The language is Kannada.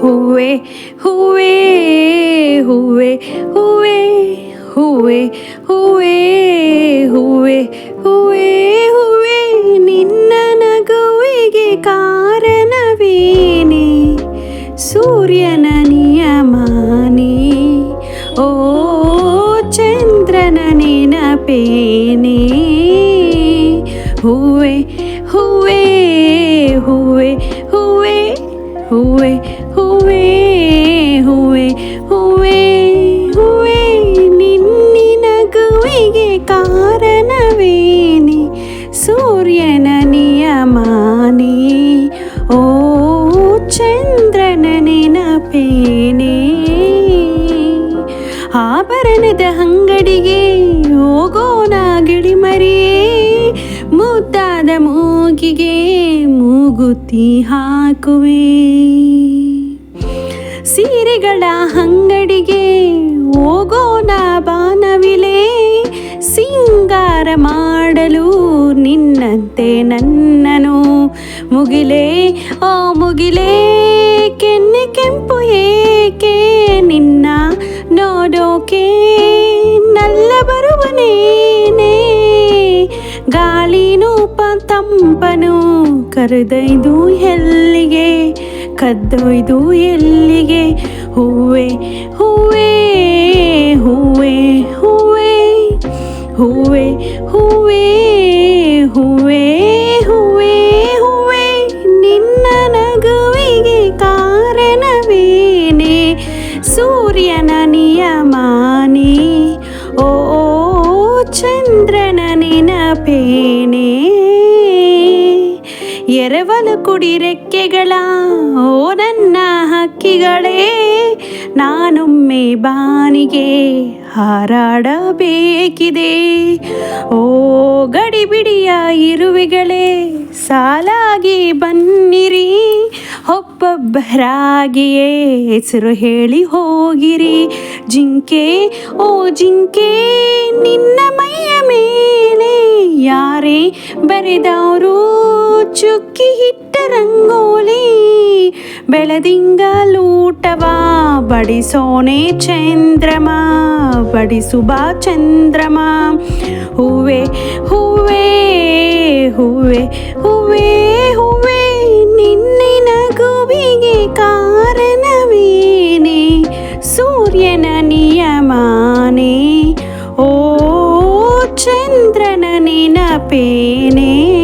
ಹೂವೆ ಹೂವೆ ಹೂವೆ ಹೂವೆ ಹೂವೆ ಹೂವೆ ಹೂವೆ ಹೂವೆ ಹೂವೆ ನಿನ್ನ ಹೂವೆ ಹೂವೆ ಹೂವೆ ಹೂವೆ ಹೂವೆ, ನಿನ್ನಿನ ನಗುವಿಗೆ ಕಾರಣವೇನೆ? ಸೂರ್ಯನ ನಿಯಮಾನಿ? ಓ ಚಂದ್ರನ ನೆನಪೇನೆ? ಆಭರಣದ ಅಂಗಡಿಗೆ ಹೋಗೋಣ ಗಿಳಿಮರಿಯೇ? ಮುದ್ದಾದ ಮೂಗಿಗೆ ಮೂಗುತಿ ಹಾಕುವೆ. ಸೀರೆಗಳ ಅಂಗಡಿಗೆ ಹೋಗೋಣ ಬಾನವಿಲೆ ಸಿಂಗಾರ ಮಾಡಲು ನಿನ್ನಂತೆ ನನ್ನನು. ಮುಗಿಲೆ ಓ ಮುಗಿಲೆ, ಕೆನ್ನೆ ಕೆಂಪು ಏಕೆ ನಿನ್ನ ನೋಡೋಕೆ? ನಲ್ಲ ಬರುವನೇನೆ ಗಾಳಿನೂ ಪ ಕರೆದೈದು ಎಲ್ಲಿಗೆ? ಕದ್ದೊಯ್ದು ಎಲ್ಲಿಗೆ? ಹೂವೆ ಹೂವೆ ಹೂವೆ ಹೂವೆ ಹೂವೆ ಹೂವೆ ಹೂವೆ ಹೂವೆ ಹೂವೆ. ನಿನ್ನ ನಗುವಿಗೆ ಕಾರಣವೇನೆ? ಸೂರ್ಯನ ನಿಯಮಾನಿ? ಓ ಚಂದ್ರನ ನೆನಪೇನೆ ಎರವಲು ಕುಡಿ ರೆಕ್ಕೆಗಳ ಓ ನನ್ನ ಹಕ್ಕಿಗಳೇ, ನಾನೊಮ್ಮೆ ಬಾನಿಗೆ ಹಾರಾಡಬೇಕಿದೆ. ಓ ಗಡಿಬಿಡಿಯ ಇರುವೆಗಳೇ, ಸಾಲಾಗಿ ಬನ್ನಿರಿ, ಒಬ್ಬೊಬ್ಬರಾಗಿಯೇ ಹೆಸರು ಹೇಳಿ ಹೋಗಿರಿ. ಜಿಂಕೆ, ಓ ಜಿಂಕೆ, ನಿನ್ನ ಮೈಯ ಮೇಲೆ ಯಾರೇ ಬರೆದಾರು ಚುಕ್ಕಿ ಹಿಟ್ಟ ರಂಗೋಲಿ, ಬೆಳದಿಂಗ ಲೂಟವಾ ಬಡಿಸೋನೆ ಚಂದ್ರಮ, ಬಡಿಸುಬ ಚಂದ್ರಮ. ಹೂವೆ ಹೂವೆ ಹೂವೆ ಹೂವೆ ಹೂವೆ, ನಿನ್ನೆ ನಗುವಿಗೆ ಕಾರಣವೇನೆ? ಸೂರ್ಯನ ముద్రణ నిన పేనే.